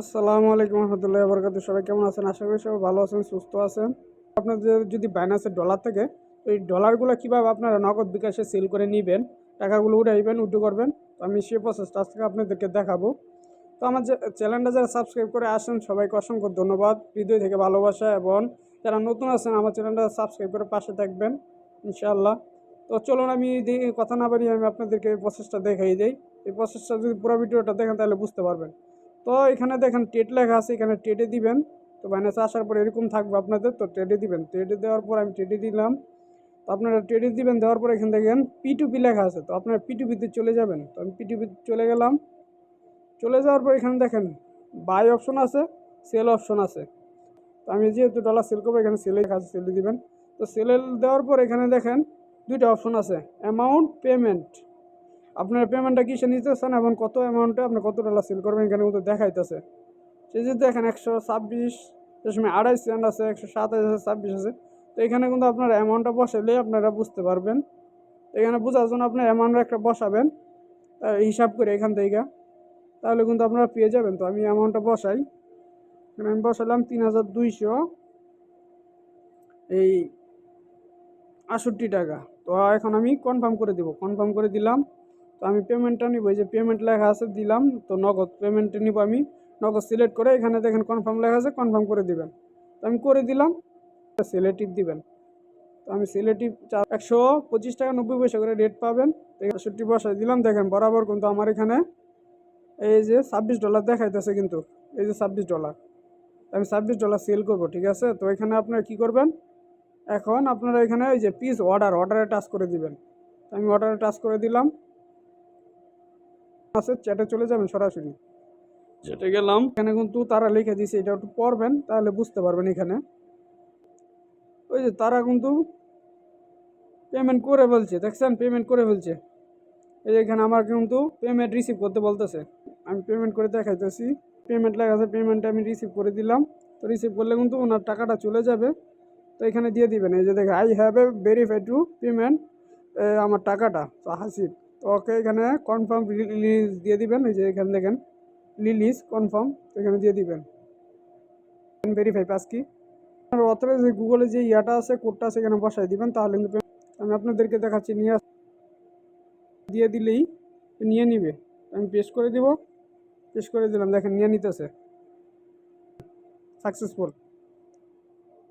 আসসালামু আলাইকুম রহমতুল্লাহ বরকাত সবাই কেমন আছেন? আশা করি সবাই ভালো আছেন, সুস্থ আছেন। আপনাদের যদি বাইনাসের ডলার থাকে এই ডলারগুলো কীভাবে আপনারা নগদ বিকাশে সেল করে নেবেন, টাকাগুলো উঠাইবেন উঠে করবেন, তো আমি সে প্রসেসটা আজকে আপনাদেরকে দেখাবো। তো আমার যে চ্যানেলটা যারা সাবস্ক্রাইব করে আসেন, সবাইকে অসংখ্য ধন্যবাদ। হৃদয় থেকে ভালোবাসা এবং যারা নতুন আছেন, আমার চ্যানেলটা সাবস্ক্রাইব করে পাশে থাকবেন, ইনশাআল্লাহ। তো চলুন আমি কথা না বাড়িয়ে আমি আপনাদেরকে এই প্রসেসটা দেখাই দিই। এই প্রসেসটা যদি পুরো ভিডিওটা দেখেন, তাহলে বুঝতে পারবেন। তো এখানে দেখেন টেট লেখা আছে, এখানে টেটে দিবেন। তো বাইনাসে আসার পর এরকম থাকবে আপনাদের, তো টেটে দিবেন। টেটে দেওয়ার পর আমি টেটে দিলাম। তো আপনারা টেটে দিবেন, দেওয়ার পর এখানে দেখেন পি টু পি লেখা আছে। তো আপনারা পি টু পিতে চলে যাবেন। তো আমি পি টু পিতে চলে গেলাম। চলে যাওয়ার পর এখানে দেখেন বাই অপশন আছে সেল অপশন আছে। তো আমি যেহেতু ডলার সেল করব, এখানে সেলে আছে সেলে দিবেন। তো সেলে দেওয়ার পর এখানে দেখেন দুইটা অপশন আছে অ্যামাউন্ট পেমেন্ট আপনার পেমেন্টটা কিসে নিতেছেন এবং কত অ্যামাউন্টে আপনি কত ডলার সেল করবেন এখানে কিন্তু দেখাইতেছে। সে যদি দেখেন একশো ছাব্বিশ দশমিক আড়াই সেন্ট আছে, একশো সাতাশ আছে, ছাব্বিশ আছে, তো এখানে কিন্তু আপনার অ্যামাউন্টটা বসালে আপনারা বুঝতে পারবেন। এখানে বোঝার জন্য আপনার অ্যামাউন্ট একটা বসাবেন হিসাব করে এখান থেকে। তাহলে কিন্তু আপনারা পেয়ে যাবেন। তো আমি অ্যামাউন্টটা বসাই। এখানে আমি বসালাম তিন হাজার দুইশো। এই আষট্টি টাকা। তো এখন আমি কনফার্ম করে দেবো। কনফার্ম করে দিলাম। তো আমি পেমেন্টটা নিব, এই যে পেমেন্ট লেখা আছে, দিলাম, তো নগদ পেমেন্টটা নিব আমি। নগদ সিলেক্ট করে এখানে দেখেন কনফার্ম লেখা আছে কনফার্ম করে দিবেন। তো আমি করে দিলাম সিলেটিভ দিবেন। তো আমি সিলেটিভ চার একশো পঁচিশ টাকা নব্বই পয়সা করে রেট পাবেন। একষট্টি বসাই দিলাম, দেখেন বরাবর কিন্তু আমার এখানে এই যে ছাব্বিশ ডলার দেখাইতেছে কিন্তু, এই যে ছাব্বিশ ডলার আমি ছাব্বিশ ডলার সেল করব, ঠিক আছে? তো এখানে আপনারা কি করবেন? এখন আপনারা এখানে ওই যে পিস অর্ডার অর্ডারে টাচ করে দিবেন। আমি অর্ডারে টাচ করে দিলাম। আছে চ্যাটে চলে যাবেন সরাসরি। চ্যাটে গেলাম। এখানে কিন্তু তারা লিখে দিয়েছে এটা একটু পড়বেন তাহলে বুঝতে পারবেন এখানে। ওই যে তারা কিন্তু পেমেন্ট করে ফেলছে দেখছেন? পেমেন্ট করে ফেলছে। এই যে এখানে আমার কিন্তু পেমেন্ট রিসিভ করতে বলতেছে। আমি পেমেন্ট করে দেখাইতেছি। পেমেন্ট লেখা আছে পেমেন্টটা আমি রিসিভ করে দিলাম। তো রিসিভ করলে কিন্তু ওনার টাকাটা চলে যাবে। তো এখানে দিয়ে দিবেন। এই যে দেখে I have a verify to payment আমার টাকাটা তো হাসিব। ওকে এখানে কনফার্ম রিলিজ দিয়ে দিবেন, এই যে এখানে দেখেন রিলিজ কনফার্ম এখানে দিয়ে দিবেন। ভেরিফাই পাস কি অথবা যে গুগলে যে ইয়াটা আছে কোডটা আছে, এখানে বসাই দিবেন, তাহলে কিন্তু আমি আপনাদেরকে দেখাচ্ছি, নিয়ে দিয়ে দিলেই নিয়ে নিবে। আমি পেস্ট করে দিব পেস্ট করে দিলাম, দেখেন, নিয়ে নিতেছে। সাকসেসফুল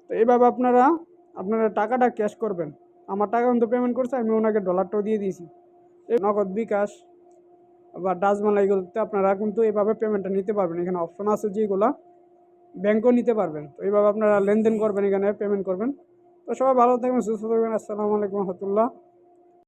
তো এইভাবে আপনারা আপনারা টাকাটা ক্যাশ করবেন। আমার টাকা কিন্তু পেমেন্ট করছে, আমি ওনাকে ডলারটাও দিয়ে দিয়েছি। নগদ বিকাশ বা ডাজমালা এগুলোতে আপনারা কিন্তু এইভাবে পেমেন্টটা নিতে পারবেন। এখানে অপশন আছে যেগুলো ব্যাংকও নিতে পারবেন। তো এইভাবে আপনারা লেনদেন করবেন, এখানে পেমেন্ট করবেন। তো সবাই ভালো থাকবেন, সুস্থ থাকবেন। আসসালামু আলাইকুম রহমতুল্লাহ।